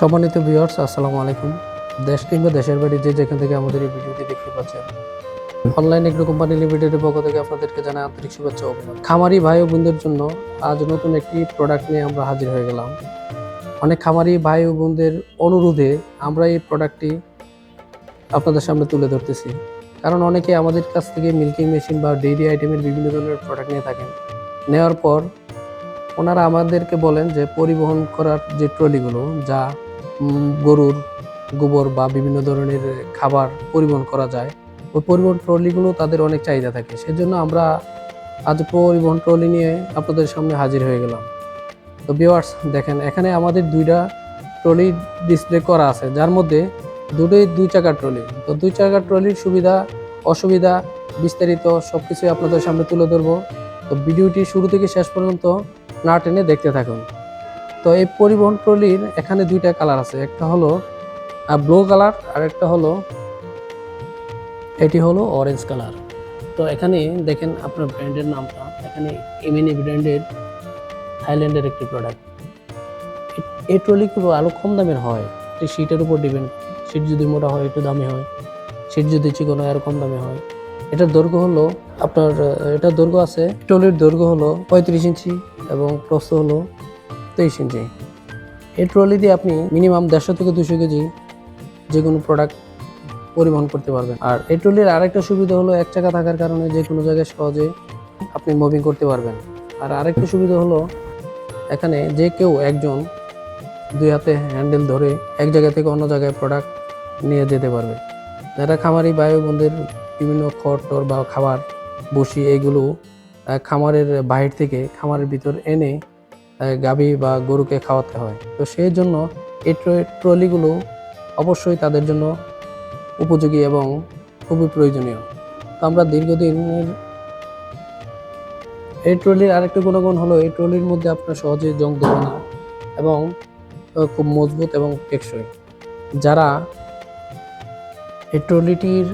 সম্মানিত ভিউয়ার্স আসসালামু আলাইকুম। দেশ কিংবা দেশের বাড়ি যে যেখান থেকে আমাদের এই ভিডিওটি দেখতে পাচ্ছেন অনলাইন এগ্রো কোম্পানি লিমিটেডের পক্ষ থেকে আপনাদেরকে জানাই আন্তরিক শুভেচ্ছা অভিনন্দন। খামারি ভাই ও বোনদের জন্য আজ নতুন একটি প্রোডাক্ট নিয়ে আমরা হাজির হয়ে গেলাম। অনেক খামারি ভাই ও বোনদের অনুরোধে আমরা এই প্রোডাক্টটি আপনাদের সামনে তুলে ধরতেছি। কারণ অনেকে আমাদের কাছ থেকে মিল্কিং মেশিন বা ডেইরি আইটেমের বিভিন্ন ধরনের প্রোডাক্ট নিয়ে থাকেন। নেওয়ার পর ওনারা আমাদেরকে বলেন যে পরিবহন করার যে ট্রলিগুলো, যা গরুর গোবর বা বিভিন্ন ধরনের খাবার পরিবহন করা যায়। ওই পরিবহন ট্রলিগুলো তাদের অনেক চাহিদা থাকে। সেজন্য আমরা আজ পরিবহন ট্রলি নিয়ে আপনাদের সামনে হাজির হয়ে গেলাম। তো ভিউয়ার্স দেখেন, এখানে আমাদের দুইটা ট্রলি ডিসপ্লে করা আছে। যার মধ্যে দুটোই দুই চাকার ট্রলি। তো দুই চাকার ট্রলির সুবিধা, অসুবিধা বিস্তারিত সব কিছুই আপনাদের সামনে তুলে ধরবো। তো ভিডিওটি শুরু থেকে শেষ পর্যন্ত না টেনে দেখতে থাকুন। তো এই পরিবহন ট্রলির এখানে দুইটা কালার আছে। একটা হলো ব্লু কালার, আর একটা হলো, এটি হলো অরেঞ্জ কালার। তো এখানে দেখেন আপনার ব্র্যান্ডের নামটা। এখানে এমএনএ ব্র্যান্ডের থাইল্যান্ডের একটি প্রোডাক্ট এই ট্রলিগুলো আরও কম দামের হয়। এটি সিটের উপর ডিপেন্ড সিট যদি মোটা হয়, একটু দামি হয়। সিট যদি চিকন হয়, আর কম দামে হয়। এটার দৈর্ঘ্য হলো আপনার, এটার দৈর্ঘ্য আছে, ট্রলির দৈর্ঘ্য হলো পঁয়ত্রিশ ইঞ্চি এবং প্রস্থ হলো তেইশ ইঞ্চি এই ট্রলি দিয়ে আপনি মিনিমাম দেড়শো থেকে দুশো কেজি যে কোনো প্রোডাক্ট পরিবহন করতে পারবেন। আর এই ট্রলির আরেকটা সুবিধা হলো এক চাকা থাকার কারণে যে কোনো জায়গায় সহজে আপনি মুভিং করতে পারবেন। আর আরেকটা সুবিধা হলো, এখানে যে কেউ একজন দুই হাতে হ্যান্ডেল ধরে এক জায়গা থেকে অন্য জায়গায় প্রোডাক্ট নিয়ে যেতে পারবে। যারা খামারি বায়ু বোনদের বিভিন্ন খড় টর বা খাবার, বসি, এগুলো খামারের বাহির থেকে, খামারের ভিতর এনে গাভী বা গরুকে খাওয়াতে হয়। তো সেই জন্য এই ট্র- ট্রলিগুলো অবশ্যই তাদের জন্য উপযোগী এবং খুবই প্রয়োজনীয়। তো আমরা দীর্ঘদিনের এই ট্রলির আরেকটা গুণগুণ হলো, এই ট্রলির মধ্যে আপনার সহজে জং ধরে না এবং খুব মজবুত এবং টেকসই। যারা এই ট্রলিটির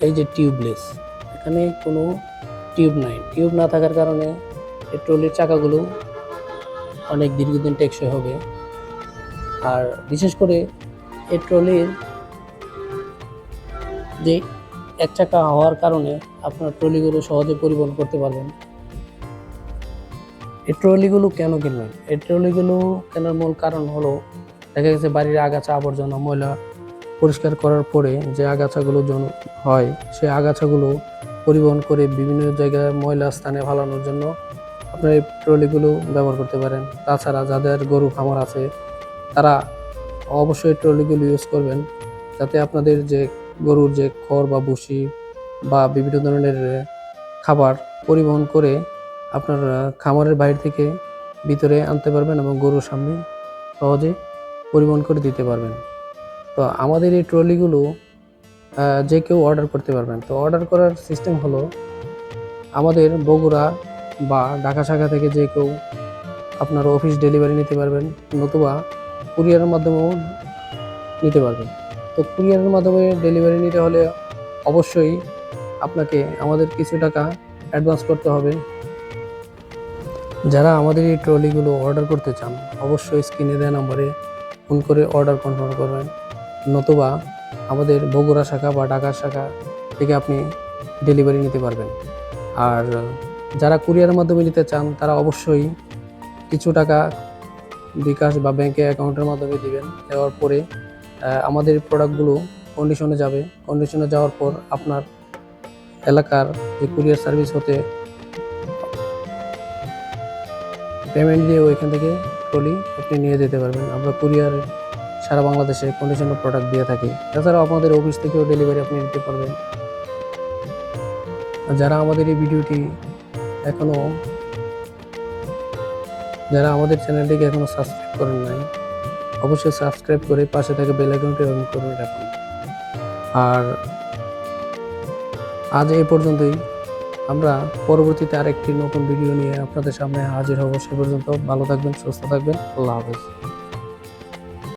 এই যে টিউবলেস, এখানে কোনো টিউব নাই। টিউব না থাকার কারণে ট্রলির চাকাগুলো অনেক দীর্ঘদিন টেকসই হবে। আর বিশেষ করে এই ট্রলির যে এক চাকা হওয়ার কারণে আপনার ট্রলিগুলো সহজে পরিবহন করতে পারবেন। এই ট্রলিগুলো কেন কিনবেন এই ট্রলিগুলো কেনার মূল কারণ হলো, দেখা গেছে বাড়ির আগাছা আবর্জনা ময়লা পরিষ্কার করার পরে যে আগাছাগুলো হয় সেই আগাছাগুলো পরিবহন করে বিভিন্ন জায়গায় ময়লা স্থানে ফালানোর জন্য আপনার এই ট্রলিগুলো ব্যবহার করতে পারেন। তাছাড়া যাদের গরু খামার আছে, তারা অবশ্যই ট্রলিগুলো ইউজ করবেন। যাতে আপনাদের যে গরুর যে খড় বা ভুসি বা বিভিন্ন ধরনের খাবার পরিবহন করে আপনার খামারের বাইরে থেকে ভিতরে আনতে পারবেন এবং গরুর সামনে সহজে পরিবহন করে দিতে পারবেন। তো আমাদের এই ট্রলিগুলো যে কেউ অর্ডার করতে পারবেন। তো অর্ডার করার সিস্টেম হলো, আমাদের বগুড়া বা ঢাকা শাখা থেকে যে কেউ আপনার অফিস ডেলিভারি নিতে পারবেন, নতুবা কুরিয়ারের মাধ্যমেও নিতে পারবেন। তো কুরিয়ারের মাধ্যমে ডেলিভারি নিতে হলে অবশ্যই আপনাকে আমাদের কিছু টাকা অ্যাডভান্স করতে হবে। যারা আমাদের এই ট্রলিগুলো অর্ডার করতে চান, অবশ্যই স্ক্রিনে দেওয়া নম্বরে ফোন করে অর্ডার কনফার্ম করবেন। নতুবা আমাদের বগুড়া শাখা বা ঢাকা শাখা থেকে আপনি ডেলিভারি নিতে পারবেন। আর যারা কুরিয়ারের মাধ্যমে নিতে চান, তারা অবশ্যই কিছু টাকা বিকাশ বা ব্যাংকে অ্যাকাউন্টের মাধ্যমে দিবেন। দেওয়ার পরে আমাদের প্রোডাক্টগুলো কন্ডিশনে যাবে। কন্ডিশনে যাওয়ার পর আপনার এলাকার যে কুরিয়ার সার্ভিস হতে পেমেন্ট দিয়ে ওইখান থেকে ট্রলি আপনি নিয়ে যেতে পারবেন। আমরা কুরিয়ার সারা বাংলাদেশে কন্ডিশনার প্রোডাক্ট দিয়ে থাকি। তাছাড়াও আপনাদের অফিস থেকেও ডেলিভারি আপনি নিতে পারবেন। যারা আমাদের এই ভিডিওটি এখনও যারা আমাদের চ্যানেলটিকে এখনও সাবস্ক্রাইব করেন নাই, অবশ্যই সাবস্ক্রাইব করে পাশে থাকে বেল আইকনটি অন করে রাখুন। আর আজ এই পর্যন্তই। আমরা পরবর্তীতে আরেকটি নতুন ভিডিও নিয়ে আপনাদের সামনে হাজির হব। সে পর্যন্ত ভালো থাকবেন, সুস্থ থাকবেন। আল্লাহ হাফেজ।